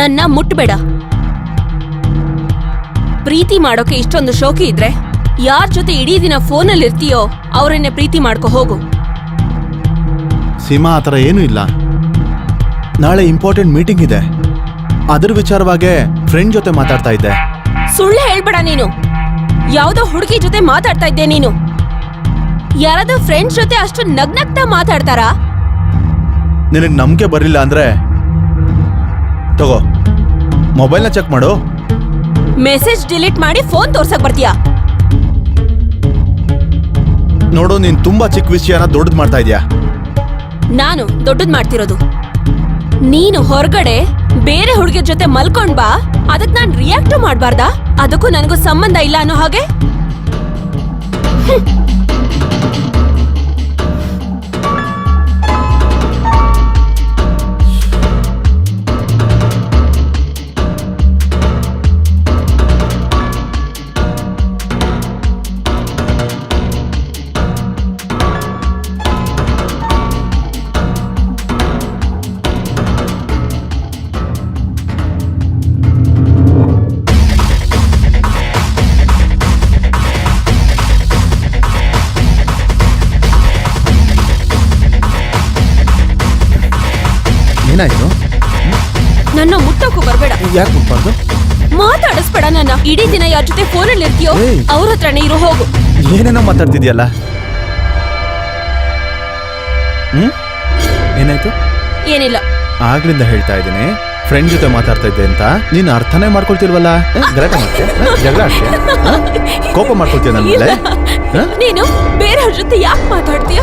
ನನ್ನ ಮುಟ್ಬೇಡ. ಪ್ರೀತಿ ಮಾಡೋಕೆ ಇಷ್ಟೊಂದು ಶೋಕಿ ಇದ್ರೆ ಯಾರ್ ಜೊತೆ ಇಡೀ ದಿನ ಫೋನಲ್ಲಿ ಇರ್ತೀಯೋ ಅವರನ್ನೇ ಪ್ರೀತಿ ಮಾಡ್ಕೊ ಹೋಗು. ಸೀಮಾ ಆ ಥರ ಏನೂ ಇಲ್ಲ. ನಾಳೆ ಇಂಪಾರ್ಟೆಂಟ್ ಮೀಟಿಂಗ್ ಇದೆ. ಅದ್ರ ವಿಚಾರವಾಗೇ ಫ್ರೆಂಡ್ ಜೊತೆ ಮಾತಾಡ್ತಾ ಇದ್ದೆ. ಸುಳ್ಳು ಹೇಳ್ಬೇಡ ನೀನು. ಯಾವ್ದೋ ಹುಡುಗಿ ಜೊತೆ ಮಾತಾಡ್ತಾ ಇದ್ದೆ ನೀನು. ಯಾರಾದ್ರೂ ಫ್ರೆಂಡ್ಸ್ ಜೊತೆ ಅಷ್ಟು ನಗ್ನಗ್ತಾ ಮಾತಾಡ್ತಾರಾ? ನಿನಗೆ ನಂಬಿಕೆ ಬರಲಿಲ್ಲ ಅಂದ್ರೆ ತಗೋ. ಮೊಬೈಲ್ನ ಚೆಕ್ ಮಾಡು. ಮೆಸೇಜ್ ಡಿಲೀಟ್ ಮಾಡಿ ಫೋನ್ ತೋರ್ಸಕ್ ಬರ್ತೀಯಾ? ನೋಡು ನೀನ್ ತುಂಬಾ ಚಿಕ್ಕ ವಿಷಯನ ದೊಡ್ಡದು ಮಾಡ್ತಾ ಇದೀಯಾ? ನಾನು ದೊಡ್ಡದ್ ಮಾಡ್ತಿರೋದು. ನೀನು ಹೊರಗಡೆ ಬೇರೆ ಹುಡುಗಿಯ ಜೊತೆ ಮಲ್ಕೊಂಡ್ ಬಾ ಅದಕ್ ನಾನ್ ರಿಯಾಕ್ಟ್ ಮಾಡ್ಬಾರ್ದಾ? ಅದಕ್ಕೂ ನನಗೂ ಸಂಬಂಧ ಇಲ್ಲ ಅನ್ನೋ ಹಾಗೆ? ನನ್ನ ಮುಟ್ಟಕ್ಕೂ ಬರಬೇಡ. ಯಾಕೆ ಮುಟ್ಬಾರ್ದು? ಮಾತಾಡಿಸ್ಬೇಡ ನನ್ನ. ಇಡೀ ದಿನ ಯಾರ ಜೊತೆ ಫೋನಲ್ಲಿ ಇರ್ತೀಯೋ ಏಯ್. ಅವ್ರ ಹತ್ರನೇ ಇರೋ ಹೋಗು. ಏನೇನೋ ಮಾತಾಡ್ತಿದ್ಯಲ್ಲ? ಹ್ಮ್? ಏನಾಯ್ತು? ಏನಿಲ್ಲ. ಆಗ್ಲಿಂದ ಹೇಳ್ತಾ ಇದ್ದೀನಿ ಫ್ರೆಂಡ್ ಜೊತೆ ಮಾತಾಡ್ತಾ ಇದ್ದೆ ಅಂತ ನೀನ್ ಅರ್ಥನೇ ಮಾಡ್ಕೊಳ್ತಿಲ್ವಲ್ಲ? ಹ? ಗಲಾಟೆ ಮಾಡ್ತೀಯ? ಹ? ಜಗಳ ಆಡ್ತೀಯ? ಹ? ಕೋಪ ಮಾಡ್ಕೊಳ್ತೀಯ ನನ್ನ ಮೇಲೆ? ಹ? ನೀನು ಬೇರೆಯವ್ರ ಜೊತೆ ಯಾಕೆ ಮಾತಾಡ್ತೀಯ?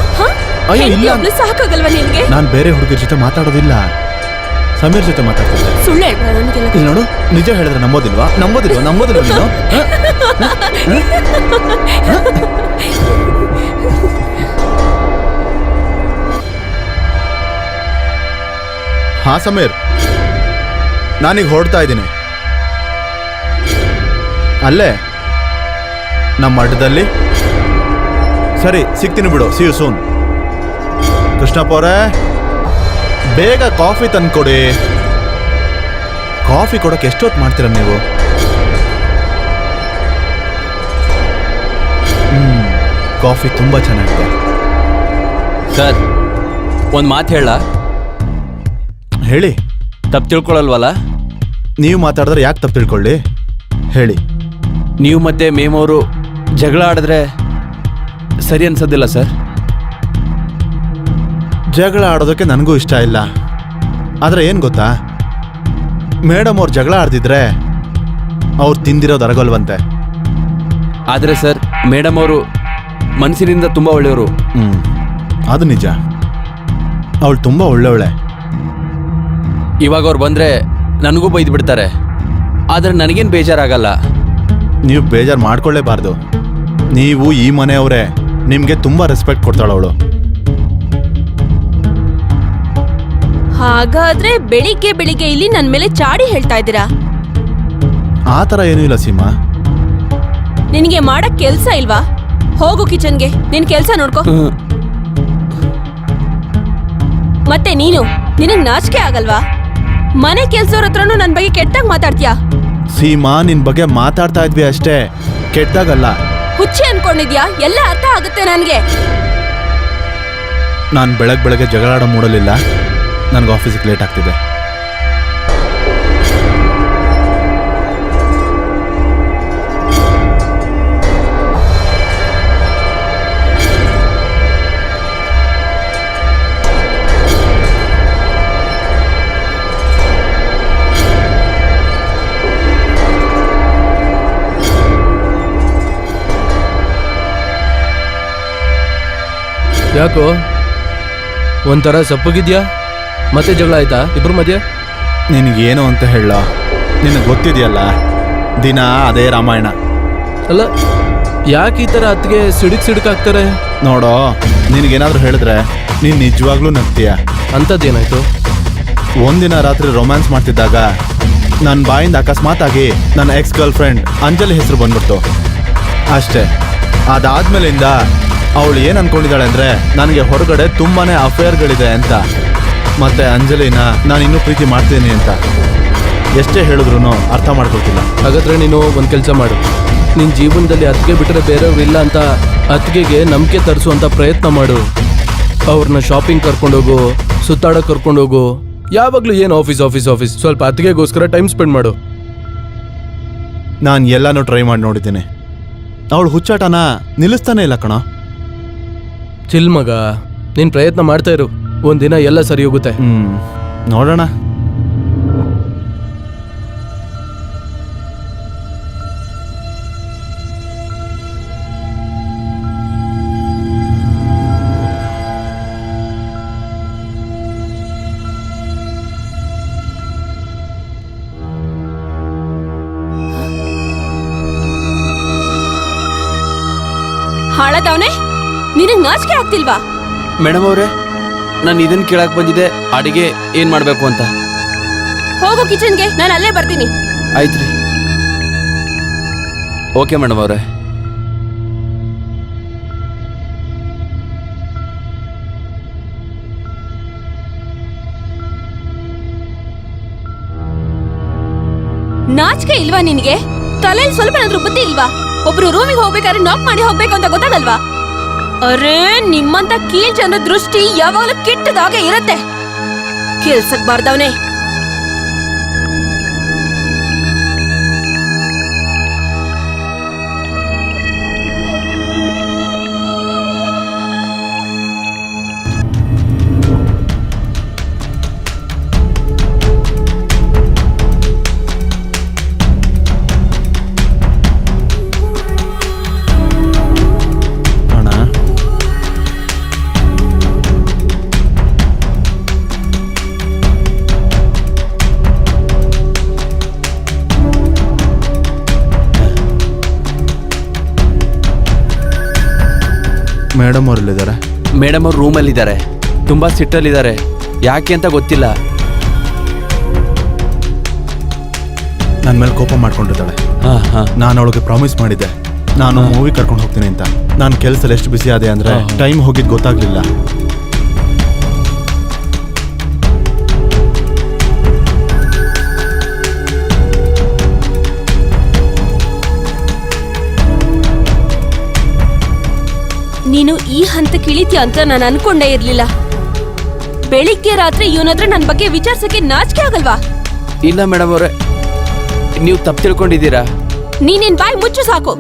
ಅಯ್ಯೋ, ಇಲ್ಲ. ಸಾಕಾಗಲ್ವಾ ನಿನ್ಗೆ? ನಾನು ಬೇರೆ ಹುಡುಗರ ಜೊತೆ ಮಾತಾಡೋದಿಲ್ಲ. ಸಮೀರ್ ಜೊತೆ ಮಾತಾಡ್ತಿದ್ದೆ. ಸುಳ್ಳು ಹೇಳ್ಬೇಡ ನನಗೆಲ್ಲ ಇಲ್ಲಿ ನೋಡು ನಿಜ ಹೇಳಿದ್ರೆ ನಂಬೋದಿಲ್ವಾ? ನಂಬೋದಿಲ್ವಾ? ನಂಬೋದಿಲ್ವಾ ನೀನು? ಹ? ಹ? ಹ? ಹಾ ಸಮೀರ್. ನಾನೀಗ ಹೊರಡ್ತಾ ಇದ್ದೀನಿ. ಅಲ್ಲೇ ನಮ್ಮ ಅಡ್ಡದಲ್ಲಿ ಸರಿ ಸಿಗ್ತೀನಿ ಬಿಡು. ಸಿ ಯು ಸೂನ್ ಕೃಷ್ಣಪ್ಪ ಅವರೇ ಬೇಗ ಕಾಫಿ ತಂದ್ಕೊಡಿ. ಕಾಫಿ ಕೊಡಕ್ಕೆ ಎಷ್ಟೊತ್ತು ಮಾಡ್ತೀರ ನೀವು? ಹ್ಮ್ ಕಾಫಿ ತುಂಬಾ ಚೆನ್ನಾಗಿದೆ. ಸರ್ ಒಂದು ಮಾತು ಹೇಳ. ಹೇಳಿ. ತಪ್ಪು ತಿಳ್ಕೊಳ್ಳಲ್ವಲ್ಲ ನೀವು ಮಾತಾಡಿದ್ರೆ ಯಾಕೆ ತಪ್ಪು ತಿಳ್ಕೊಳ್ಳಿ? ಹೇಳಿ. ನೀವು ಮತ್ತೆ ಮೇಮವರು ಜಗಳ ಆಡಿದ್ರೆ ಸರಿ ಅನ್ಸೋದಿಲ್ಲ ಸರ್. ಜಗಳ ಆಡೋದಕ್ಕೆ ನನಗೂ ಇಷ್ಟ ಇಲ್ಲ. ಆದರೆ ಏನು ಗೊತ್ತಾ? ಮೇಡಮ್ ಅವ್ರು ಜಗಳ ಆಡ್ದಿದ್ರೆ ಅವ್ರು ತಿಂದಿರೋದು ಅರಗಲ್ವಂತೆ. ಆದರೆ ಸರ್ ಮೇಡಮ್ ಅವರು ಮನಸ್ಸಿನಿಂದ ತುಂಬ ಒಳ್ಳೆಯವರು. ಹ್ಞೂ ಅದು ನಿಜ. ಅವಳು ತುಂಬ ಒಳ್ಳೆವಳೆ. ಇವಾಗ ಅವ್ರು ಬಂದರೆ ನನಗೂ ಬೈದು ಬಿಡ್ತಾರೆ. ಆದರೆ ನನಗೇನು ಬೇಜಾರಾಗಲ್ಲ. ನೀವು ಬೇಜಾರು ಮಾಡ್ಕೊಳ್ಳೇಬಾರ್ದು. ನೀವು ಈ ಮನೆಯವರೇ ನಿಮಗೆ ತುಂಬ ರೆಸ್ಪೆಕ್ಟ್ ಕೊಡ್ತಾಳೆ ಅವಳು. ಹಾಗಾದ್ರೆ ಬೆಳಿಗ್ಗೆ ಬೆಳಿಗ್ಗೆ ಇಲ್ಲಿ ನನ್ ಮೇಲೆ ಚಾಡಿ ಹೇಳ್ತಾ ಇದ್ದೀರಾ? ಆ ಥರ ಏನೂ ಇಲ್ಲ ಸೀಮಾ. ನಿನಗೆ ಮಾಡಕ್ ಕೆಲ್ಸ ಇಲ್ವಾ? ಹೋಗು ಕಿಚನ್ಗೆ ನಿನ್ ಕೆಲ್ಸ ನೋಡ್ಕೋ. ಮತ್ತೆ ನೀನು ನಿನಗ್ ನಾಚಿಕೆ ಆಗಲ್ವಾ? ಮನೆ ಕೆಲ್ಸವ್ರ ಹತ್ರನೂ ನನ್ ಬಗ್ಗೆ ಕೆಟ್ಟಾಗ್ ಮಾತಾಡ್ತೀಯಾ? ಸೀಮಾ ನಿನ್ ಬಗ್ಗೆ ಮಾತಾಡ್ತಾ ಇದ್ವಿ ಅಷ್ಟೇ. ಕೆಟ್ಟಾಗಲ್ಲ ಹುಚ್ಚಿ ಅನ್ಕೊಂಡಿದ್ಯಾ? ಎಲ್ಲ ಅರ್ಥ ಆಗುತ್ತೆ ನನ್ಗೆ. ನಾನು ಬೆಳಗ್ ಬೆಳಗ್ಗೆ ಜಗಳಾಡೋ ಮೂಡಲಿಲ್ಲ ನನಗೆ ಆಫೀಸಿಗೆ ಲೇಟ್ ಆಗ್ತಿದೆ. ಯಾಕೋ? ಒಂಥರ ಸಪ್ಪಗಿದ್ಯಾ? ಮತ್ತೆ ಜಗಳ ಆಯ್ತಾ? ಇಬ್ರ ಮಧ್ಯೆ? ನಿನಗೇನು ಅಂತ ಹೇಳ. ನಿನಗೆ ಗೊತ್ತಿದೆಯಲ್ಲ ದಿನ ಅದೇ ರಾಮಾಯಣ. ಅಲ್ಲ ಯಾಕೆ ಈ ಥರ ಅತ್ತಿಗೆ ಸಿಡುಕ್ ಸಿಡುಕ್ ಆಗ್ತಾರೆ? ನೋಡೋ ನಿನಗೇನಾದ್ರೂ ಹೇಳಿದ್ರೆ ನೀನು ನಿಜವಾಗ್ಲೂ ನಗ್ತೀಯ. ಅಂಥದ್ದೇನಾಯ್ತು ಒಂದಿನ ರಾತ್ರಿ ರೊಮ್ಯಾನ್ಸ್ ಮಾಡ್ತಿದ್ದಾಗ ನನ್ನ ಬಾಯಿಂದ ಅಕಸ್ಮಾತ್ ಆಗಿ ನನ್ನ ಎಕ್ಸ್ ಗರ್ಲ್ ಫ್ರೆಂಡ್ ಅಂಜಲಿ ಹೆಸರು ಬಂದ್ಬಿಡ್ತು. ಅಷ್ಟೇ. ಅದಾದ್ಮೇಲಿಂದ ಅವಳು ಏನು ಅಂದ್ಕೊಂಡಿದ್ದಾಳೆ ಅಂದರೆ ನನಗೆ ಹೊರಗಡೆ ತುಂಬಾ ಅಫೇರ್ಗಳಿದೆ ಅಂತ. ಮತ್ತೆ ಅಂಜಲಿನ ನಾನು ಇನ್ನೂ ಪ್ರೀತಿ ಮಾಡ್ತೀನಿ ಅಂತ. ಎಷ್ಟೇ ಹೇಳಿದ್ರು ಅರ್ಥ ಮಾಡ್ಕೊಳ್ತಿಲ್ಲ. ಹಾಗಾದ್ರೆ ನೀನು ಒಂದು ಕೆಲಸ ಮಾಡು. ನಿನ್ನ ಜೀವನದಲ್ಲಿ ಅತ್ತಿಗೆ ಬಿಟ್ಟರೆ ಬೇರೆಯವ್ರು ಇಲ್ಲ ಅಂತ ಅತ್ತಿಗೆಗೆ ನಂಬಿಕೆ ತರಿಸುವಂಥ ಪ್ರಯತ್ನ ಮಾಡು. ಅವ್ರನ್ನ ಶಾಪಿಂಗ್ ಕರ್ಕೊಂಡೋಗು ಸುತ್ತಾಡೋಕೆ ಕರ್ಕೊಂಡೋಗು ಯಾವಾಗಲೂ ಏನು ಆಫೀಸ್ ಆಫೀಸ್ ಆಫೀಸ್ ಸ್ವಲ್ಪ ಅತ್ತಿಗೆಗೋಸ್ಕರ ಟೈಮ್ ಸ್ಪೆಂಡ್ ಮಾಡು. ನಾನು ಎಲ್ಲಾನು ಟ್ರೈ ಮಾಡಿ ನೋಡಿದ್ದೀನಿ. ಅವಳು ಹುಚ್ಚಾಟನ ನಿಲ್ಲಿಸ್ತಾನೆ ಇಲ್ಲ ಕಣ. ಚಿಲ್ ಮಗ ನೀನು ಪ್ರಯತ್ನ ಮಾಡ್ತಾ ಇರು. ಒಂದಿನ ಎಲ್ಲ ಸರಿ ಹೋಗುತ್ತೆ. ಹ್ಮ್ ನೋಡೋಣ. ಹಾಳದವನೇ? ನಿನಗೆ ನಾಚಿಕೆ ಆಗ್ತಿಲ್ವಾ? ಮೇಡಮ್ ಅವರೇ ನಾನು ಇದನ್ನ ಕೇಳಕ್ ಬಂದಿದ್ದೆ ಅಡಿಗೆ ಏನ್ ಮಾಡ್ಬೇಕು ಅಂತ. ಹೋಗು ಕಿಚನ್ಗೆ ನಾನು ಅಲ್ಲೇ ಬರ್ತೀನಿ. ಆಯ್ತ್ರಿ. ಓಕೆ ಮೇಡಮ್ ಅವ್ರೆ. ನಾಚಿಕೆ ಇಲ್ವಾ ನಿನ್ಗೆ? ತಲೆಯಲ್ಲಿ ಸ್ವಲ್ಪ ಏನಾದ್ರೂ ಬುದ್ಧಿ ಇಲ್ವಾ? ಒಬ್ರು ರೂಮಿಗೆ ಹೋಗ್ಬೇಕಾದ್ರೆ ನಾಕ್ ಮಾಡಿ ಹೋಗ್ಬೇಕು ಅಂತ ಗೊತ್ತಾಗಲ್ವಾ? ಅರೇ ನಿಮ್ಮಂತ ಕೀಳ್ ಜನ ದೃಷ್ಟಿ ಯಾವಾಗಲೂ ಕೆಟ್ಟದಾಗೆ ಇರತ್ತೆ. ಕೆಲ್ಸಕ್ ಬಾರ್ದವನೆ. ಮೇಡಮ್ ಅವರಲ್ಲಿದ್ದಾರೆ. ಮೇಡಮ್ ಅವ್ರು ರೂಮಲ್ಲಿದ್ದಾರೆ. ತುಂಬ ಸಿಟ್ಟಲ್ಲಿದ್ದಾರೆ. ಯಾಕೆ ಅಂತ ಗೊತ್ತಿಲ್ಲ. ನನ್ನ ಮೇಲೆ ಕೋಪ ಮಾಡ್ಕೊಂಡಿದ್ದಾಳೆ. ಹಾ ಹಾ. ನಾನು ಅವಳಿಗೆ ಪ್ರಾಮಿಸ್ ಮಾಡಿದ್ದೆ. ನಾನು ಮೂವಿ ಕರ್ಕೊಂಡು ಹೋಗ್ತೀನಿ ಅಂತ. ನಾನು ಕೆಲಸದಲ್ಲಿ ಎಷ್ಟು ಬಿಸಿ ಆದೆ ಅಂದ್ರೆ ಟೈಮ್ ಹೋಗಿದ್ದು ಗೊತ್ತಾಗ್ಲಿಲ್ಲ. ನೀನು ಈ ಹಂತಕ್ಕೆ ಇಳಿತೀಯ ಅಂತ ನಾನು ಅನ್ಕೊಂಡೇ ಇರ್ಲಿಲ್ಲ. ಬೆಳಿಗ್ಗೆ ರಾತ್ರಿ ಇವನತ್ರ ನನ್ನ ಬಗ್ಗೆ ವಿಚಾರಿಸಕ್ಕೆ ನಾಚಿಕೆ ಆಗಲ್ವಾ? ಇಲ್ಲ ಮೇಡಮ್ ಅವರೇ. ನೀವು ತಪ್ಪು ತಿಳ್ಕೊಂಡಿದ್ದೀರಾ? ನೀನೇನ್ ಬಾಯ್ ಮುಚ್ಚು ಸಾಕು.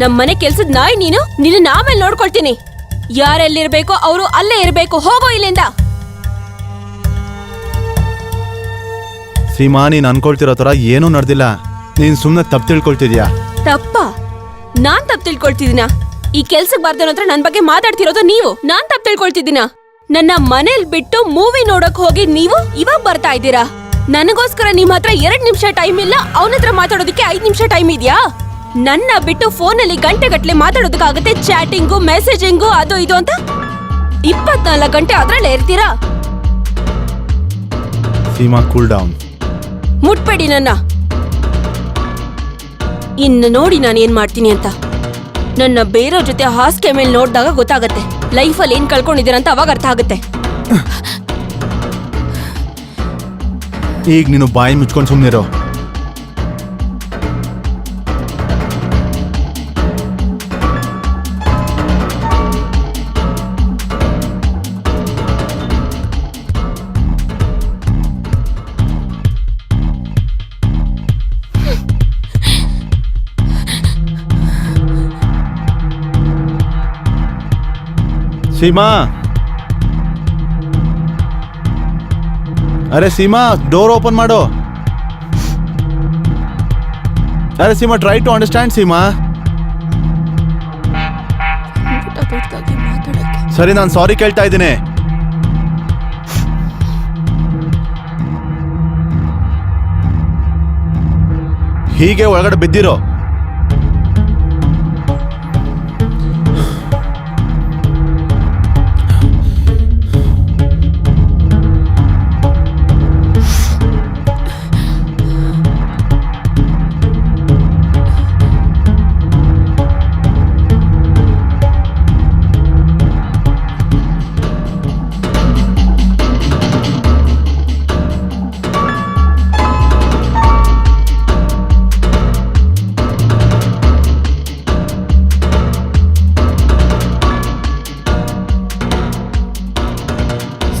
ನಮ್ ಮನೆ ಕೆಲ್ಸದ್ ನಾಯಿ ನೀನು ನಿನ್ನ ಆಮೇಲೆ ನೋಡ್ಕೊಳ್ತೀನಿ. ಯಾರೆಲ್ಲಿರ್ಬೇಕೋ ಅವರು ಅಲ್ಲೇ ಇರಬೇಕು ಹೋಗೋ ಇಲ್ಲಿಂದ. ಸೀಮಾ ನೀನ್ ಅನ್ಕೊಳ್ತಿರೋ ತರ ಏನೂ ನಡೆದಿಲ್ಲ. ನೀನ್ ಸುಮ್ಮನೆ ತಪ್ಪು ತಿಳ್ಕೊಳ್ತಿದ್ಯಾ? ತಪ್ಪ? ನಾನ್ ತಪ್ಪು ತಿಳ್ಕೊಳ್ತಿದ್ದೀನ? ಈ ಕೆಲ್ಸಕ್ ಬರ್ದೋ ಹತ್ರ ನನ್ ಬಗ್ಗೆ ಮಾತಾಡ್ತಿರೋದು ನೀವು. ನಾನ್ ತಪ್ಪು ತಿಳ್ಕೊಳ್ತಿದ್ದೀನ. ನನ್ನ ಮನೇಲಿ ಬಿಟ್ಟು ಮೂವಿ ನೋಡಕ್ ಹೋಗಿ ನೀವು ಇವಾಗ ಬರ್ತಾ ಇದ್ದೀರಾ? ನನಗೋಸ್ಕರ ನಿಮ್ ಹತ್ರ ಎರಡ್ ನಿಮಿಷ ಟೈಮ್ ಇಲ್ಲ ಅವನ ಹತ್ರ ಮಾತಾಡೋದಕ್ಕೆ ಐದ್ ನಿಮಿಷ ಟೈಮ್ ಇದೆಯಾ? ನನ್ನ ಬಿಟ್ಟು ಫೋನಲ್ಲಿ ಗಂಟೆ ಗಟ್ಲೆ ಮಾತಾಡೋದಕ್ಕಾಗತ್ತೆ ಚಾಟಿಂಗು ಮೆಸೇಜಿಂಗು ಅದು ಇದು ಅಂತ? ಇಪ್ಪತ್ನಾಲ್ಕು ಗಂಟೆ ಅದ್ರಲ್ಲೇ ಇರ್ತೀರಾ? ಸೀಮಾ ಕೂಲ್ ಡೌನ್ ಮುಟ್ಬೇಡಿ ನನ್ನ. ಇನ್ನು ನೋಡಿ ನಾನು ಏನ್ ಮಾಡ್ತೀನಿ ಅಂತ. ನನ್ನ ಬೇರೆಯವ್ರ ಜೊತೆ ಹಾಸಿಗೆ ಮೇಲೆ ನೋಡಿದಾಗ ಗೊತ್ತಾಗತ್ತೆ. ಲೈಫಲ್ಲಿ ಏನ್ ಕಳ್ಕೊಂಡಿದ್ದೀರಂತ ಅವಾಗ ಅರ್ಥ ಆಗುತ್ತೆ. ಈಗ ನೀನು ಬಾಯಿ ಮುಚ್ಕೊಂಡು ಸುಮ್ಮನಿರೋ ಸೀಮಾ. ಅರೆ ಸೀಮಾ ಡೋರ್ ಓಪನ್ ಮಾಡು. ಅರೆ Seema try to understand Seema. ಸರಿ, ನಾನು ಸಾರಿ ಕೇಳ್ತಾ ಇದ್ದೀನಿ. ಹೀಗೆ ಒಳಗಡೆ ಬಿದ್ದಿರೋ.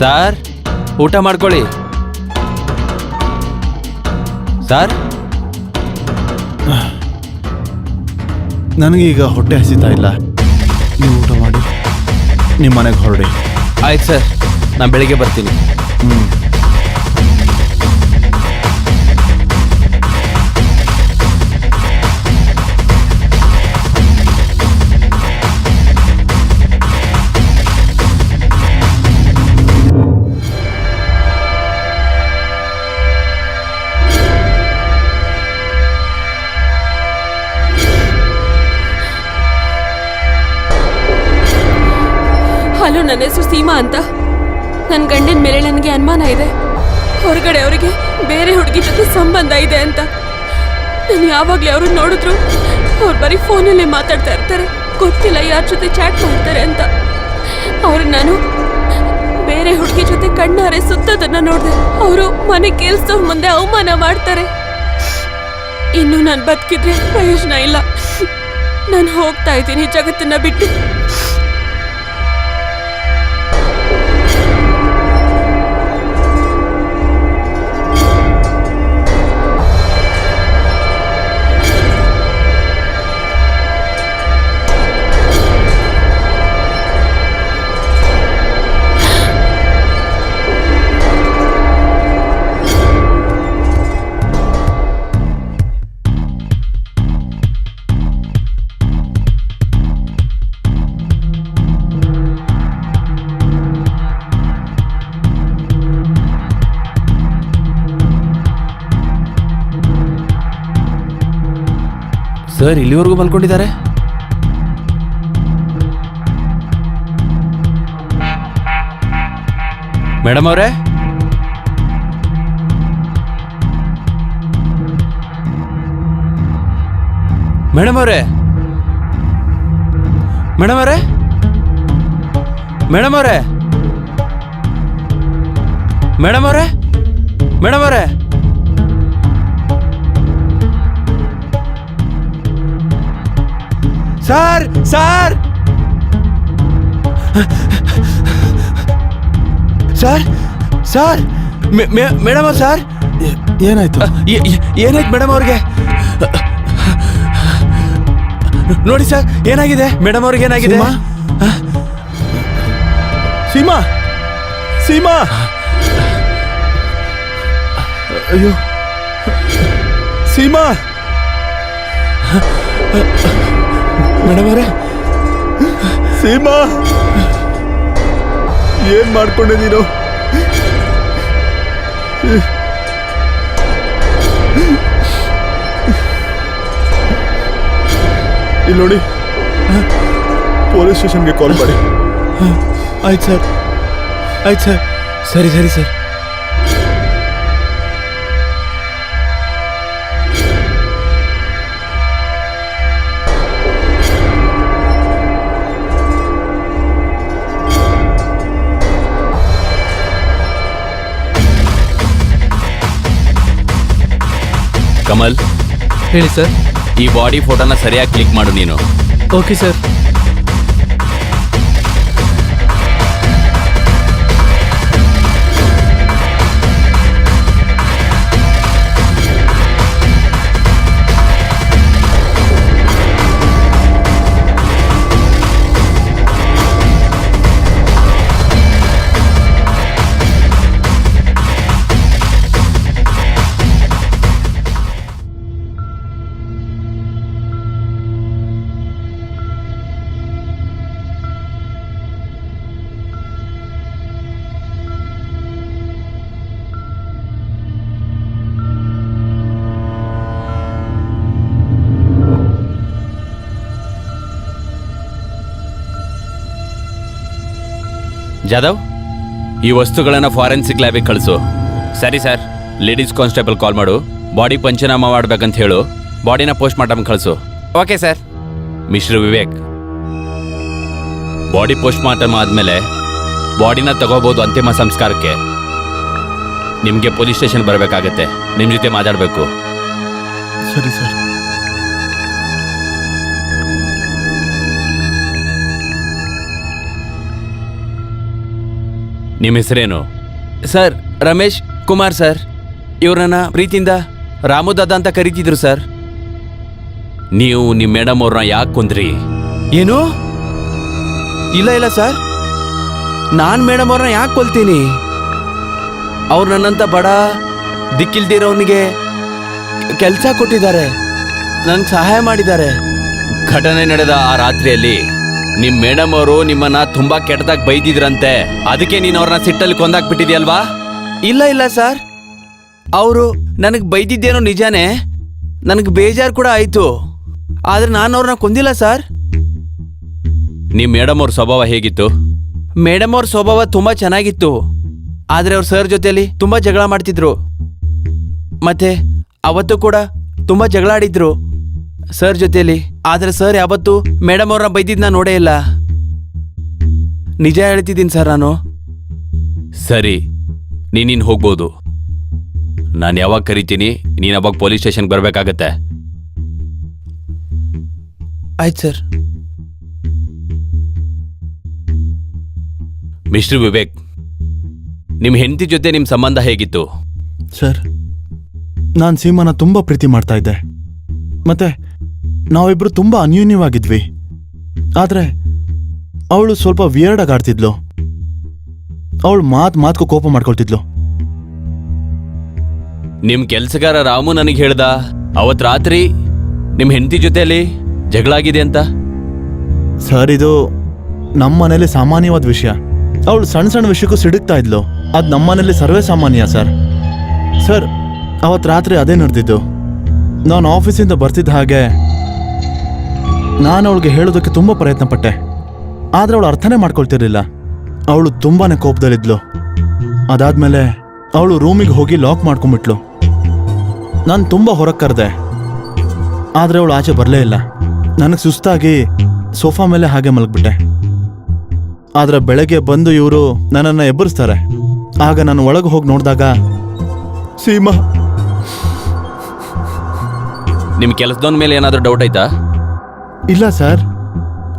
ಸರ್ ಊಟ ಮಾಡ್ಕೊಳ್ಳಿ. ಸರ್? ನನಗೀಗ ಹೊಟ್ಟೆ ಹಸಿತಾ ಇಲ್ಲ. ನೀವು ಊಟ ಮಾಡಿ. ನಿಮ್ಮ ಮನೆಗೆ ಹೊರಡಿ. ಆಯ್ತು ಸರ್ ನಾನು ಬೆಳಿಗ್ಗೆ ಬರ್ತೀನಿ. ಹ್ಞೂ ನನ್ನ ಹೆಸರು ಸೀಮಾ ಅಂತ. ನನ್ನ ಗಂಡಿನ ಮೇಲೆ ನನಗೆ ಅನುಮಾನ ಇದೆ. ಹೊರಗಡೆ ಅವರಿಗೆ ಬೇರೆ ಹುಡುಗಿ ಜೊತೆ ಸಂಬಂಧ ಇದೆ ಅಂತ. ನಾನು ಯಾವಾಗಲೇ ಅವ್ರನ್ನ ನೋಡಿದ್ರು ಅವ್ರು ಬರೀ ಫೋನಲ್ಲೇ ಮಾತಾಡ್ತಾ ಇರ್ತಾರೆ. ಗೊತ್ತಿಲ್ಲ ಯಾರ ಜೊತೆ ಚಾಟ್ ಮಾಡ್ತಾರೆ ಅಂತ. ಅವ್ರು ನಾನು ಬೇರೆ ಹುಡುಗಿ ಜೊತೆ ಕಣ್ಣಾರೆ ಸುತ್ತದನ್ನ ನೋಡಿದೆ. ಅವರು ಮನೆ ಕೇಳಿಸೋ ಮುಂದೆ ಅವಮಾನ ಮಾಡ್ತಾರೆ. ಇನ್ನು ನಾನು ಬದುಕಿದ್ರೆ ಪ್ರಯೋಜನ ಇಲ್ಲ. ನಾನು ಹೋಗ್ತಾ ಇದ್ದೀನಿ ಜಗತ್ತನ್ನ ಬಿಟ್ಟು. ಸರ್, ಇಲ್ಲಿವರೆಗೂ ಮಲ್ಕೊಂಡಿದ್ದಾರೆ. ಮೇಡಮ್ ಅವರೇ? ಮೇಡಮ್ ಅವರೇ? ಮೇಡಮ್ ಅವರೇ? ಮೇಡಮ್ ಅವರೇ? ಮೇಡಮ್ ಅವರೇ? ಮೇಡಮ್ ಅವರೇ? Sir sir sir sir madam ಅವ್ರು ಸರ್ ಏನಾಯ್ತು? ಏನಾಯ್ತು ಮೇಡಮ್ ಅವ್ರಿಗೆ? ನೋಡಿ ಸರ್ ಏನಾಗಿದೆ? ಮೇಡಮ್ ಅವ್ರಿಗೆ ಏನಾಗಿದೆ? ಸೀಮಾ? ಸೀಮಾ? ಅಯ್ಯೋ. ಸೀಮಾ? ಮೇಡಮ್ ಅವರೇ ಸೀಮಾ! ಏನ್ ಮಾಡ್ಕೊಂಡೆ ನೀನು? ಇಲ್ಲಿ ನೋಡಿ. ಪೊಲೀಸ್ ಸ್ಟೇಷನ್ಗೆ ಕಾಲ್ ಮಾಡಿ. ಆಯ್ತು ಸರ್. ಆಯ್ತು ಸರ್. ಸರಿ ಸರಿ ಸರ್. ಕಮಲ್. ಹೇಳಿ ಸರ್. ಈ ಬಾಡಿ ಫೋಟೋನ ಸರಿಯಾಗಿ ಕ್ಲಿಕ್ ಮಾಡು ನೀನು. Okay sir. ಜಾಧವ್ ಈ ವಸ್ತುಗಳನ್ನ ಫಾರೆನ್ಸಿಕ್ ಲ್ಯಾಬಿಗೆ ಕಳಿಸು. ಸರಿ ಸರ್ ಲೇಡೀಸ್ ಕಾನ್ಸ್ಟೇಬಲ್ ಕಾಲ್ ಮಾಡು. ಬಾಡಿ ಪಂಚನಾಮ ಮಾಡ್ಬೇಕಂತ ಹೇಳು. ಬಾಡಿನ ಪೋಸ್ಟ್ ಮಾರ್ಟಮ್ ಕಳಿಸು. Okay sir Mishra Vivek. Body post mortem ಆದಮೇಲೆ ಬಾಡಿನ ತಗೋಬೋದು ಅಂತಿಮ ಸಂಸ್ಕಾರಕ್ಕೆ. ನಿಮಗೆ ಪೊಲೀಸ್ ಸ್ಟೇಷನ್ ಬರಬೇಕಾಗತ್ತೆ. ನಿಮ್ಮ ಜೊತೆ ಮಾತಾಡಬೇಕು. ಸರಿ ಸರ್ ನಿಮ್ಮ ಹೆಸರೇನು? Sir Ramesh Kumar sir. ಇವ್ರನ್ನ ಪ್ರೀತಿಯಿಂದ ರಾಮುದಾದ ಅಂತ ಕರೀತಿದ್ರು ಸರ್. ನೀವು ನಿಮ್ಮ ಮೇಡಮ್ ಅವ್ರನ್ನ ಯಾಕೆ ಕೊಂದ್ರಿ? ಏನು? ಇಲ್ಲ ಇಲ್ಲ ಸರ್. ನಾನು ಮೇಡಮ್ ಅವ್ರನ್ನ ಯಾಕೆ ಕೊಲ್ತೀನಿ? ಅವ್ರು ನನ್ನಂತ ಬಡ ದಿಕ್ಕಿಲ್ದಿರೋನಿಗೆ ಕೆಲಸ ಕೊಟ್ಟಿದ್ದಾರೆ. ನನಗೆ ಸಹಾಯ ಮಾಡಿದ್ದಾರೆ. ಘಟನೆ ನಡೆದ ಆ ರಾತ್ರಿಯಲ್ಲಿ ನಿಮ್ ಮೇಡಮ್ ಅವರು ನಿಮ್ಮನ್ನ ತುಂಬಾ ಕೆಟ್ಟದಾಗ ಬೈದಿದ್ರಂತೆ. ಅದಕ್ಕೆ ನೀನ್ ಅವ್ರನ್ನ ಸಿಟ್ಟಲ್ಲಿ ಕೊಂದಾಕ್ಬಿಟ್ಟಿದ್ಯಲ್ವಾ? ಇಲ್ಲ ಇಲ್ಲ ಸರ್. ಅವರು ನನಗೆ ಬೈದಿದ್ದೇನೋ ನಿಜಾನೇ. ನನಗೆ ಬೇಜಾರು ಕೂಡ ಆಯ್ತು. ಆದ್ರೆ ನಾನು ಅವ್ರನ್ನ ಕೊಂದಿಲ್ಲ ಸರ್. ನಿಮ್ ಮೇಡಮ್ ಅವ್ರ ಸ್ವಭಾವ ಹೇಗಿತ್ತು? ಮೇಡಮ್ ಅವ್ರ ಸ್ವಭಾವ ತುಂಬಾ ಚೆನ್ನಾಗಿತ್ತು. ಆದ್ರೆ ಅವ್ರ ಸರ್ ಜೊತೆಲಿ ತುಂಬಾ ಜಗಳ ಮಾಡ್ತಿದ್ರು. ಮತ್ತೆ ಅವತ್ತು ಕೂಡ ತುಂಬಾ ಜಗಳ ಆಡಿದ್ರು. ಸರ್ ಜೊತೆಯಲ್ಲಿ ಆದ್ರೆ ಸರ್ ಯಾವತ್ತು ಮೇಡಮ್ ಅವ್ರನ್ನ ಬೈದಿದ್ನ ನೋಡೇ ಇಲ್ಲ. ನಿಜ ಹೇಳ್ತಿದ್ದೀನಿ ಸರ್ ನಾನು. ಸರಿ ನೀನಿನ್ ಹೋಗ್ಬೋದು. ನಾನು ಯಾವಾಗ ಕರಿತೀನಿ ನೀನು ಅವಾಗ ಪೊಲೀಸ್ ಸ್ಟೇಷನ್ಗೆ ಬರಬೇಕಾಗತ್ತೆ. ಆಯ್ತು ಸರ್. ಮಿಸ್ಟರ್ ವಿವೇಕ್ ನಿಮ್ಮ ಹೆಂಡತಿ ಜೊತೆ ನಿಮ್ಮ ಸಂಬಂಧ ಹೇಗಿತ್ತು? ಸರ್ ನಾನು ಸೀಮಾನ ತುಂಬ ಪ್ರೀತಿ ಮಾಡ್ತಾ ಇದ್ದೆ. ಮತ್ತೆ ನಾವಿಬ್ರು ತುಂಬ ಅನ್ಯೂನ್ಯವಾಗಿದ್ವಿ. ಆದರೆ ಅವಳು ಸ್ವಲ್ಪ ವಿಯರ್ಡ್ ಆಗಿ ಆಡ್ತಿದ್ಲು ಅವಳು ಮಾತು ಮಾತ್ಕೋ ಕೋಪ ಮಾಡ್ಕೊಳ್ತಿದ್ಲು. ನಿಮ್ ಕೆಲ್ಸಗಾರ ರಾಮು ನನಗೆ ಹೇಳ್ದ ಅವತ್ ರಾತ್ರಿ ನಿಮ್ ಹೆಂಡತಿ ಜೊತೆಯಲ್ಲಿ ಜಗಳ ಆಗಿದೆ ಅಂತ? ಸರ್ ಇದು ನಮ್ಮ ಮನೇಲಿ ಸಾಮಾನ್ಯವಾದ ವಿಷಯ. ಅವಳು ಸಣ್ಣ ಸಣ್ಣ ವಿಷಯಕ್ಕೂ ಸಿಡುಕ್ತಾ ಇದ್ಲು. ಅದು ನಮ್ಮ ಮನೇಲಿ ಸರ್ವೇ ಸಾಮಾನ್ಯ ಸರ್. ಸರ್ ಅವತ್ತು ರಾತ್ರಿ ಅದೇ ನಡೆದಿದ್ದು. ನಾನು ಆಫೀಸಿಂದ ಬರ್ತಿದ್ದ ಹಾಗೆ ನಾನು ಅವಳಿಗೆ ಹೇಳೋದಕ್ಕೆ ತುಂಬ ಪ್ರಯತ್ನ ಪಟ್ಟೆ ಆದರೆ ಅವಳು ಅರ್ಥನೇ ಮಾಡ್ಕೊಳ್ತಿರ್ಲಿಲ್ಲ. ಅವಳು ತುಂಬಾ ಕೋಪದಲ್ಲಿದ್ಲು. ಅದಾದ್ಮೇಲೆ ಅವಳು ರೂಮಿಗೆ ಹೋಗಿ ಲಾಕ್ ಮಾಡ್ಕೊಂಬಿಟ್ಲು ನಾನು ತುಂಬ ಹೊರಗೆ ಕರೆದೆ. ಆದರೆ ಅವಳು ಆಚೆ ಬರಲೇ ಇಲ್ಲ. ನನಗೆ ಸುಸ್ತಾಗಿ ಸೋಫಾ ಮೇಲೆ ಹಾಗೆ ಮಲಗಿಬಿಟ್ಟೆ. ಆದರೆ ಬೆಳಗ್ಗೆ ಬಂದು ಇವರು ನನ್ನನ್ನು ಎಬ್ಬರಿಸ್ತಾರೆ. ಆಗ ನಾನು ಒಳಗೆ ಹೋಗಿ ನೋಡಿದಾಗ, ಸೀಮಾ. ನಿಮ್ಮ ಕೆಲಸದವನ ಮೇಲೆ ಏನಾದ್ರೂ ಡೌಟ್ ಆಯ್ತಾ? ಇಲ್ಲ ಸರ್.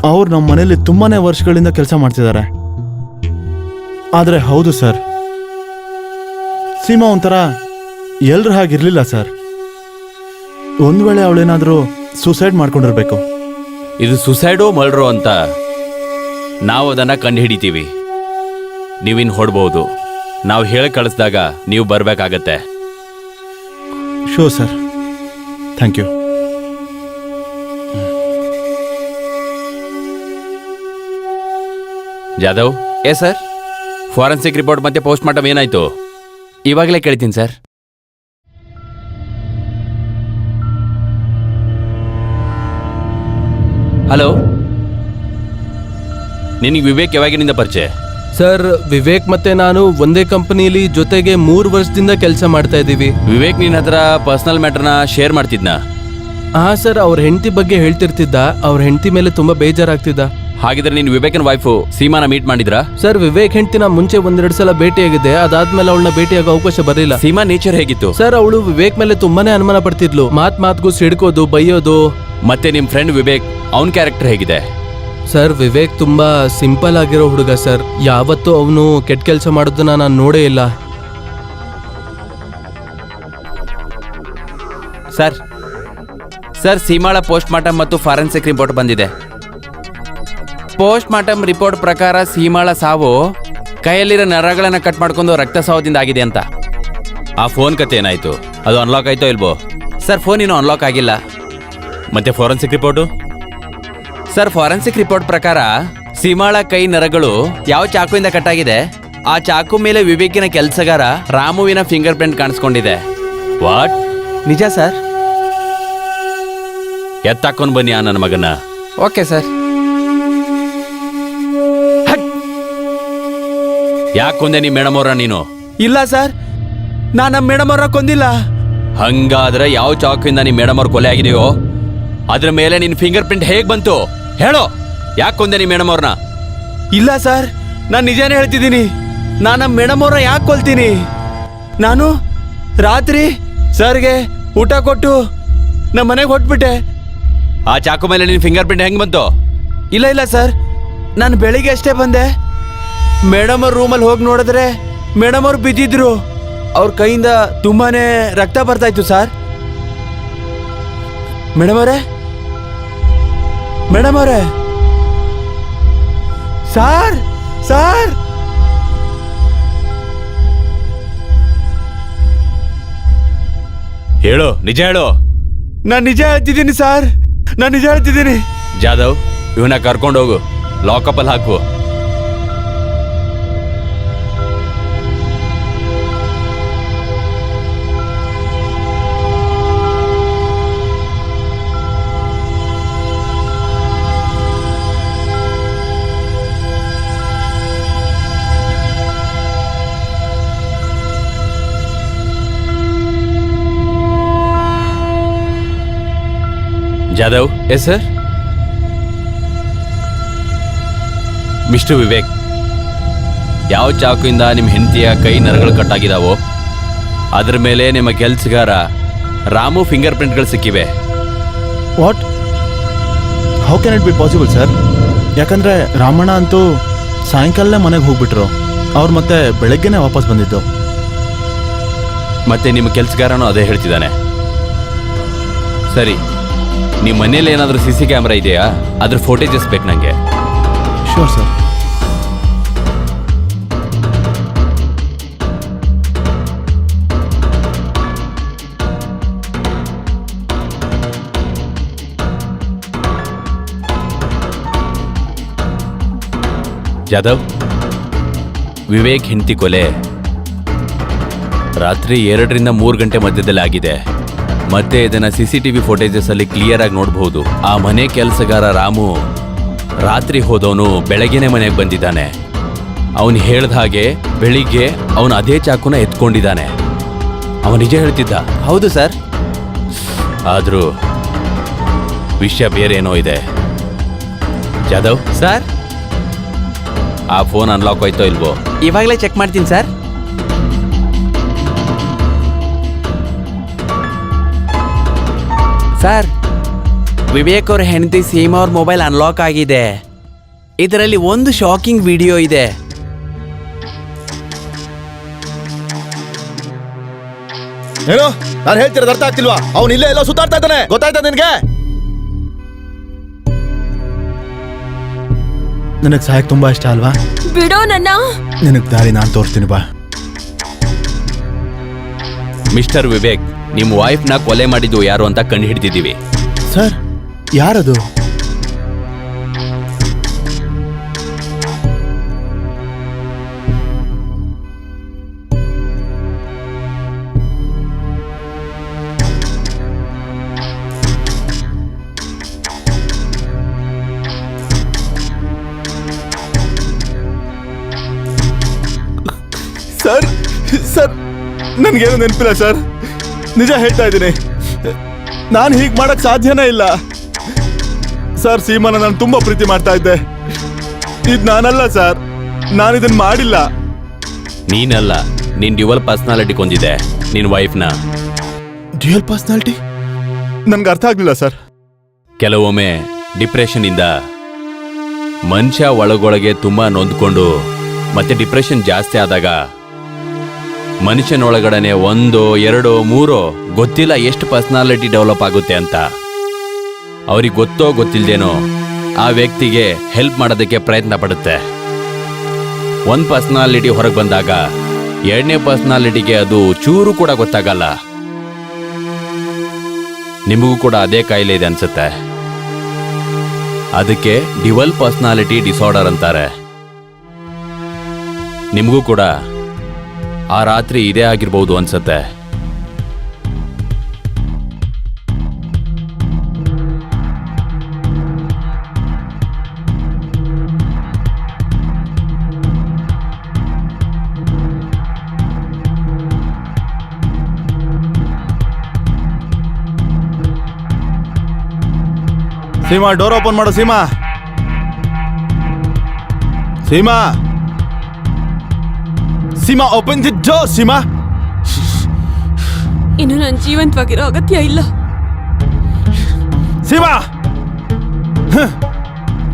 ಅವ್ರು ನಮ್ಮ ಮನೆಯಲ್ಲಿ ತುಂಬಾನೇ ವರ್ಷಗಳಿಂದ ಕೆಲಸ ಮಾಡ್ತಿದ್ದಾರೆ. ಆದರೆ ಹೌದು ಸರ್. ಸೀಮಾ ಒಂಥರ ಎಲ್ಲರೂ ಹಾಗಿರಲಿಲ್ಲ ಸರ್. ಒಂದು ವೇಳೆ ಅವಳೇನಾದರೂ ಸೂಸೈಡ್ ಮಾಡ್ಕೊಂಡಿರ್ಬೇಕು. ಇದು ಸುಸೈಡೋ ಮರ್ಡ್ರೋ ಅಂತ ನಾವು ಅದನ್ನು ಕಂಡು ಹಿಡಿತೀವಿ ನೀವಿನ್ ಹೊಡ್ಬೋದು. ನಾವು ಹೇಳಿ ಕಳಿಸ್ದಾಗ ನೀವು ಬರಬೇಕಾಗತ್ತೆ. Sure sir thank you Jadhav? ಏ ಸರ್ ಫಾರೆನ್ಸಿಕ್ ರಿಪೋರ್ಟ್ ಮತ್ತೆ ಪೋಸ್ಟ್ ಮಾರ್ಟಮ್ ಏನಾಯ್ತು? ಇವಾಗಲೇ ಕೇಳ್ತೀನಿ ಸರ್ ಹಲೋ ನಿನಗೆ ವಿವೇಕ್ ಯಾವಾಗಿನಿಂದ ಪರಿಚಯ? ಸರ್ ವಿವೇಕ್ ಮತ್ತೆ ನಾನು ಒಂದೇ ಕಂಪನಿಲಿ ಜೊತೆಗೆ ಮೂರು ವರ್ಷದಿಂದ ಕೆಲಸ ಮಾಡ್ತಾ ಇದ್ದೀವಿ. ವಿವೇಕ್ ನಿನ್ನ ಹತ್ರ ಪರ್ಸನಲ್ ಮ್ಯಾಟರ್ನ ಶೇರ್ ಮಾಡ್ತಿದ್ನಾ? ಹಾ ಸರ್ ಅವ್ರ ಹೆಂಡತಿ ಬಗ್ಗೆ ಹೇಳ್ತಿರ್ತಿದ್ದ. ಅವ್ರ ಹೆಂಡತಿ ಮೇಲೆ ತುಂಬಾ ಬೇಜಾರಾಗ್ತಿದ್ದ. ಹಾಗಿದ್ರೆ ನೀನು ವಿವೇಕನ್ ವೈಫು ಸೀಮಾನ ಮೀಟ್ ಮಾಡಿದ್ರಾ? ಸರ್ ವಿವೇಕ್ ಹೆಂಡತಿನ ಮುಂಚೆ ಒಂದೆರಡು ಸಲ ಭೇಟಿಯಾಗಿದೆ ಅದಾದ್ಮೇಲೆ ಅವಳನ್ನ ಭೇಟಿಯಾಗೋ ಅವಕಾಶ ಬರಲಿಲ್ಲ. ಸೀಮಾ ನೇಚರ್ ಹೇಗಿತ್ತು? ಸರ್ ಅವಳು ವಿವೇಕ್ ಮೇಲೆ ತುಂಬಾನೇ ಅನುಮಾನ ಪಡ್ತಿದ್ಲು. ಮಾತ್ ಮಾತ್ಗೂ ಸಿಡ್ಕೋದು ಬೈಯೋದು. ಮತ್ತೆ ನಿಮ್ ಫ್ರೆಂಡ್ ವಿವೇಕ್ ಅವನ್ ಕ್ಯಾರೆಕ್ಟರ್ ಹೇಗಿದೆ? ಸರ್ ವಿವೇಕ್ ತುಂಬಾ ಸಿಂಪಲ್ ಆಗಿರೋ ಹುಡುಗ ಸರ್ ಯಾವತ್ತೂ ಅವನು ಕೆಟ್ಟ ಕೆಲಸ ಮಾಡೋದನ್ನ ನಾನು ನೋಡೇ ಇಲ್ಲ. ಸರ್ ಸರ್ ಸೀಮಾಳ ಪೋಸ್ಟ್ ಮಾರ್ಟಮ್ ಮತ್ತು ಫಾರೆನ್ಸಿಕ್ ರಿಪೋರ್ಟ್ ಬಂದಿದೆ. ಪೋಸ್ಟ್ ಮಾರ್ಟಮ್ ರಿಪೋರ್ಟ್ ಪ್ರಕಾರ ಸೀಮಾಳ ಸಾವು ಕೈಯಲ್ಲಿರೋ ನರಗಳನ್ನ ಕಟ್ ಮಾಡ್ಕೊಂಡು ರಕ್ತಸ್ರಾವದಿಂದ ಆಗಿದೆ ಅಂತ. ಆ ಫೋನ್ ಕತೆ ಏನಾಯ್ತು? ಅದು ಅನ್ಲಾಕ್ ಆಯ್ತೋ ಇಲ್ವೋ? ಸರ್ ಫೋನ್ ಇನ್ನೂ ಅನ್ಲಾಕ್ ಆಗಿಲ್ಲ. ಮತ್ತೆ forensic report sir forensic report ಪ್ರಕಾರ ಸೀಮಾಳ ಕೈ ನರಗಳು ಯಾವ ಚಾಕುವಿಂದ ಕಟ್ಟಾಗಿದೆ ಆ ಚಾಕು ಮೇಲೆ ವಿವೇಕಿನ ಕೆಲಸಗಾರ ರಾಮುವಿನ ಫಿಂಗರ್ ಪ್ರಿಂಟ್ ಕಾಣಿಸ್ಕೊಂಡಿದೆ. ವಾಟ್ ನಿಜ ಸರ್ ಎತ್ತಾಕೊಂಡ್ ಬನ್ನಿ ಆ ನನ್ನ ಮಗನ ಓಕೆ ಸರ್ ಯಾಕೆ ಕೊಂದೆ ನೀ ಮೇಡಮ್ ಅವ್ರ ನೀನು? ಇಲ್ಲ ಸರ್ ನಾನು ನಮ್ಮ ಮೇಡಮ್ ಅವ್ರ ಕೊಂದಿಲ್ಲ. ಹಂಗಾದ್ರೆ ಯಾವ ಚಾಕಿಂದ ನೀ ಮೇಡಮ್ ಅವ್ರ ಕೊಲೆ ಆಗಿದೆಯೋ? ಅದ್ರ ಮೇಲೆ ನಿನ್ ಫಿಂಗರ್ ಪ್ರಿಂಟ್ ಹೇಗೆ ಬಂತು? ಹೇಳೋ ಯಾಕೆ ಕೊಂದೆ ನೀ ಮೇಡಮ್ ಅವ್ರನ್ನ ಇಲ್ಲ ಸರ್ ನಾನು ನಿಜಾನೇ ಹೇಳ್ತಿದ್ದೀನಿ. ನಾನು ನಮ್ಮ ಮೇಡಮ್ ಅವ್ರನ್ನ ಯಾಕೆ ಕೊಲ್ತೀನಿ? ನಾನು ರಾತ್ರಿ ಸರ್ಗೆ ಊಟ ಕೊಟ್ಟು ನಮ್ಮ ಮನೆಗೆ ಹೊಟ್ಬಿಟ್ಟೆ. ಆ ಚಾಕು ಮೇಲೆ ನಿನ್ ಫಿಂಗರ್ ಪ್ರಿಂಟ್ ಹೆಂಗೆ ಬಂತು? ಇಲ್ಲ ಇಲ್ಲ ಸರ್ ನಾನು ಬೆಳಿಗ್ಗೆ ಅಷ್ಟೇ ಬಂದೆ. ಮೇಡಮ್ ಅವ್ರ ರೂಮಲ್ಲಿ ಹೋಗಿ ನೋಡಿದ್ರೆ ಮೇಡಮ್ ಅವ್ರು ಬಿದ್ದಿದ್ರು ಅವ್ರ ಕೈಯಿಂದ ತುಂಬಾನೇ ರಕ್ತ ಬರ್ತಾ ಇತ್ತು ಸರ್. ಮೇಡಮ್ ಅವರೇ? ಮೇಡಮ್ ಅವರೇ? Sir sir! ಹೇಳು ನಿಜ ಹೇಳು. ನಾನು ನಿಜ ಹೇಳ್ತಿದ್ದೀನಿ ಸರ್. ನಾನು ನಿಜ ಹೇಳ್ತಿದ್ದೀನಿ. ಜಾಧವ್ ಇವನ್ನ ಕರ್ಕೊಂಡು ಹೋಗು. ಲಾಕಪ್ ಅಲ್ಲಿ ಹಾಕು. Jadhav yes sir? Mister Vivek ಯಾವ ಚಾಕುವಿಂದ ನಿಮ್ಮ ಹೆಂಡತಿಯ ಕೈ ನರಗಳು ಕಟ್ಟಾಗಿದಾವೋ ಅದ್ರ ಮೇಲೆ ನಿಮ್ಮ ಕೆಲಸಗಾರ ರಾಮು ಫಿಂಗರ್ ಪ್ರಿಂಟ್ಗಳು ಸಿಕ್ಕಿವೆ. What? How can it be possible sir ಯಾಕಂದ್ರೆ ರಾಮಣ್ಣ ಅಂತೂ ಸಾಯಂಕಾಲ ಮನೆಗೆ ಹೋಗ್ಬಿಟ್ರು. ಅವ್ರು ಮತ್ತೆ ಬೆಳಗ್ಗೆನೆ ವಾಪಸ್ ಬಂದಿದ್ದು. ಮತ್ತೆ ನಿಮ್ಮ ಕೆಲಸಗಾರನೂ ಅದೇ ಹೇಳ್ತಿದ್ದಾನೆ. ಸರಿ ನಿಮ್ಮ ಮನೇಲಿ ಏನಾದರೂ ಸಿ ಸಿ ಕ್ಯಾಮ್ರಾ ಇದೆಯಾ? ಅದ್ರ ಫೋಟೇಜಸ್ ಬೇಕು ನನಗೆ ಶೋರ್ ಸರ್ ಜಾಧವ್ ವಿವೇಕ್ ಹೆಂಡತಿ ಕೊಲೆ. ರಾತ್ರಿ ಎರಡರಿಂದ ಮೂರು ಗಂಟೆ ಮಧ್ಯದಲ್ಲಿ ಆಗಿದೆ. ಮತ್ತೆ ಇದನ್ನ C C T V footages ಅಲ್ಲಿ ಕ್ಲಿಯರ್ ಆಗಿ ನೋಡಬಹುದು ಆ ಮನೆ ಕೆಲಸಗಾರ ರಾಮು ರಾತ್ರಿ ಹೋದವನು ಬೆಳಗ್ಗೆನೆ ಮನೆಗೆ ಬಂದಿದ್ದಾನೆ. ಅವನು ಹೇಳ್ದ ಹಾಗೆ ಬೆಳಿಗ್ಗೆ ಅವನು ಅದೇ ಚಾಕುನ ಎತ್ಕೊಂಡಿದ್ದಾನೆ. ಅವನು ನಿಜ ಹೇಳ್ತಿದ್ದ? ಹೌದು ಸರ್. ಆದರೂ ವಿಷಯ ಬೇರೆ ಏನೋ ಇದೆ. ಜಾಧವ್? ಸರ್. ಆ ಫೋನ್ ಅನ್ಲಾಕ್ ಆಯ್ತೋ ಇಲ್ವೋ? ಇವಾಗಲೇ ಚೆಕ್ ಮಾಡ್ತೀನಿ ಸರ್. ಸರ್ ವಿವೇಕ್ ಅವ್ರ ಹೆಂಡತಿ ಸೀಮಾ ಅವ್ರ ಮೊಬೈಲ್ ಅನ್ಲಾಕ್ ಆಗಿದೆ. ಇದರಲ್ಲಿ ಒಂದು ಶಾಕಿಂಗ್ ವಿಡಿಯೋ ಇದೆ. ಏನು ನಾನು ಹೇಳ್ತಿರೋದು ಅರ್ಥ ಆಗ್ತಿಲ್ವಾ? ಅವ್ನು ಇಲ್ಲೇ ಎಲ್ಲ ಸುತ್ತಾಡ್ತಾ ಇದ್ದಾನೆ. ಗೊತ್ತಾಯ್ತಾ ನಿನಗೆ? ನನಗೆ ಸಹಾಯಕ್ಕೆ ತುಂಬಾ ಇಷ್ಟ ಅಲ್ವಾ? ಬಿಡೋ ನನ್ನ. ನಿನಗೆ ದಾರಿ ನಾನು ತೋರಿಸ್ತೀನಿ ಬಾ. ಮಿಸ್ಟರ್ ವಿವೇಕ್ ನಿಮ್ಮ ವೈಫ್ನ ಕೊಲೆ ಮಾಡಿದ್ದು ಯಾರು ಅಂತ ಕಂಡು ಹಿಡಿದಿದ್ದೀವಿ. ಸರ್ ಯಾರದು? ಸರ್ ಸರ್ ನನಗೇನು ನೆನಪಿಲ್ಲ ಸರ್. ನಿಜ ಹೇಳ್ತಾ ಇದ್ದೀನಿ. ನಾನು ಹೀಗೆ ಮಾಡಕ್ ಸಾಧ್ಯನೇ ಇಲ್ಲ. ಸರ್ ಸೀಮಾನ ನಾನು ತುಂಬ ಪ್ರೀತಿ ಮಾಡ್ತಾ ಇದ್ದೆ. ಇದು ನಾನಲ್ಲ ಸರ್ ನಾನು ಇದನ್ನು ಮಾಡಿಲ್ಲ. ನೀನಲ್ಲ ನಿನ್ನ ಡ್ಯುವಲ್ ಪರ್ಸನಾಲಿಟಿ ಕೊಂದಿದೆ ನಿನ್ನ ವೈಫ್ನ. Dual personality? ನನ್ಗೆ ಅರ್ಥ ಆಗಲಿಲ್ಲ ಸರ್. ಕೆಲವೊಮ್ಮೆ ಡಿಪ್ರೆಷನ್ ಇಂದ ಮನುಷ್ಯ ಒಳಗೊಳಗೆ ತುಂಬಾ ನೊಂದ್ಕೊಂಡು ಮತ್ತೆ ಡಿಪ್ರೆಷನ್ ಜಾಸ್ತಿ ಆದಾಗ ಮನುಷ್ಯನೊಳಗಡೆನೆ ಒಂದು, ಎರಡು, ಮೂರೋ ಗೊತ್ತಿಲ್ಲ ಎಷ್ಟು ಪರ್ಸನಾಲಿಟಿ ಡೆವಲಪ್ ಆಗುತ್ತೆ ಅಂತ. ಅವ್ರಿಗೆ ಗೊತ್ತೋ ಗೊತ್ತಿಲ್ಲದೇನೋ ಆ ವ್ಯಕ್ತಿಗೆ ಹೆಲ್ಪ್ ಮಾಡೋದಕ್ಕೆ ಪ್ರಯತ್ನ ಪಡುತ್ತೆ. ಒಂದು ಪರ್ಸನಾಲಿಟಿ ಹೊರಗೆ ಬಂದಾಗ ಎರಡನೇ ಪರ್ಸನಾಲಿಟಿಗೆ ಅದು ಚೂರು ಕೂಡ ಗೊತ್ತಾಗಲ್ಲ. ನಿಮಗೂ ಕೂಡ ಅದೇ ಕಾಯಿಲೆ ಇದೆ ಅನ್ಸುತ್ತೆ. ಅದಕ್ಕೆ ಡಿವಲ್ ಪರ್ಸನಾಲಿಟಿ ಡಿಸಾರ್ಡರ್ ಅಂತಾರೆ. ನಿಮಗೂ ಕೂಡ ಆ ರಾತ್ರಿ ಇದೇ ಆಗಿರ್ಬೋದು ಅನ್ಸತ್ತೆ. ಸೀಮಾ ಡೋರ್ ಓಪನ್ ಮಾಡು Seema. Seema. Seema open the door Seema. ಇನ್ನು ನನ್ನ ಜೀವಂತವಾಗಿರೋ ಅಗತ್ಯ ಇಲ್ಲ. ಸೀಮಾ.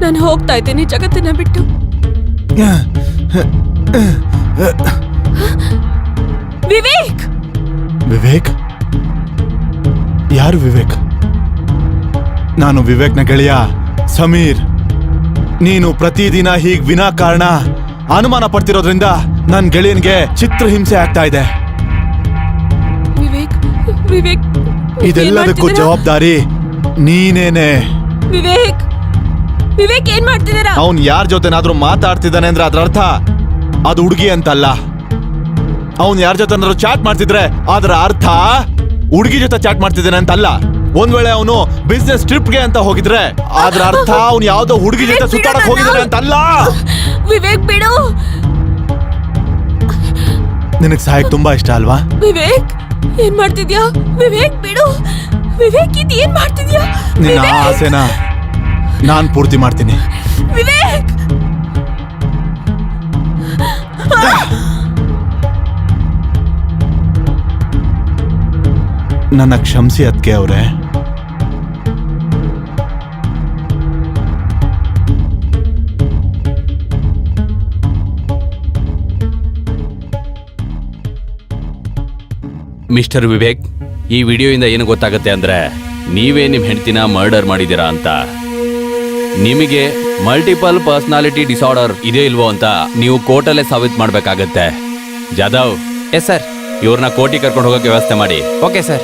ನಾನು ಹೋಗ್ತಾ ಇದ್ದೀನಿ ಜಗತ್ತನ್ನ ಬಿಟ್ಟು. ವಿವೇಕ್! ವಿವೇಕ್? ಯಾರು ವಿವೇಕ್? ನಾನು ವಿವೇಕ್ನ ಗೆಳೆಯ ಸಮೀರ್. ನೀನು ಪ್ರತಿದಿನ ಹೀಗೆ ವಿನಾಕಾರಣ ಅನುಮಾನ ಪಡ್ತಿರೋದ್ರಿಂದ ನನ್ ಗೆಳೆಯನ್ಗೆ ಚಿತ್ರಹಿಂಸೆ ಆಗ್ತಾ ಇದೆ. ವಿವೇಕ್ ವಿವೇಕ್ ಇದೆಲ್ಲದಕ್ಕೂ ಜವಾಬ್ದಾರಿ ನೀನೇನೆ. ವಿವೇಕ್ ವಿವೇಕ್ ಏನ್ ಮಾಡ್ತಿದ್ದೀರಾ? ಅವನ್ ಯಾರ ಜೊತೆನಾದ್ರೂ ಮಾತಾಡ್ತಿದ್ದಾನೆ ಅಂದ್ರೆ ಅದ್ರ ಅರ್ಥ ಅದು ಹುಡುಗಿ ಅಂತಲ್ಲ. ಅವನ್ ಯಾರ ಜೊತೆ ಚಾಟ್ ಮಾಡ್ತಿದ್ರೆ ಅದರ ಅರ್ಥ ಹುಡುಗಿ ಜೊತೆ ಚಾಟ್ ಮಾಡ್ತಿದ್ದಾನೆ ಅಂತಲ್ಲ. ಒಂದ್ ವೇಳೆ ಅವನು ಬಿಸ್ನೆಸ್ ಟ್ರಿಪ್ಗೆ ಅಂತ ಹೋಗಿದ್ರೆ ಅದ್ರ ಅರ್ಥ ಅವ್ನು ಯಾವ್ದೋ ಹುಡುಗಿ ಜೊತೆ ಸುತ್ತಾಡಕ್ ಹೋಗಿದ್ರೆ ಅಂತಲ್ಲ. ವಿವೇಕ್ ಬಿಡು. ನಿನಗ್ ಸಹಾಯಕ್ ತುಂಬಾ ಇಷ್ಟ ಅಲ್ವಾ? ವಿವೇಕ್ ಏನ್ ಮಾಡ್ತಿದ್ಯಾ? ವಿವೇಕ್ ಬಿಡು. ವಿವೇಕ್ ಇದು ಏನ್ ಮಾಡ್ತಿದ್ಯಾ? ನಿನ್ನ ಆ ವಿವೇಕ್! ಆಸೆನ ನಾನ್ ಪೂರ್ತಿ ಮಾಡ್ತೀನಿ. ವಿವೇಕ್! ನನ್ನ ಕ್ಷಮಿಸಿ ಅದಕ್ಕೆ ಅವ್ರೆ. ಮಿಸ್ಟರ್ ವಿವೇಕ್ ಈ ವಿಡಿಯೋಯಿಂದ ಏನು ಗೊತ್ತಾಗುತ್ತೆ ಅಂದ್ರೆ ನೀವೇ ನಿಮ್ಮ ಹೆಂಡತಿನ ಮರ್ಡರ್ ಮಾಡಿದ್ದೀರಾ ಅಂತ. ನಿಮಗೆ ಮಲ್ಟಿಪಲ್ ಪರ್ಸನಾಲಿಟಿ ಡಿಸಾರ್ಡರ್ ಇದೆ ಇಲ್ವೋ ಅಂತ ನೀವು ಕೋರ್ಟಲ್ಲೇ ಸಾಬೀತು ಮಾಡಬೇಕಾಗತ್ತೆ. ಜಾಧವ್. ಎಸ್ ಸರ್ ಇವ್ರನ್ನ ಕೋರ್ಟಿಗೆ ಕರ್ಕೊಂಡು ಹೋಗೋಕೆ ವ್ಯವಸ್ಥೆ ಮಾಡಿ. Okay sir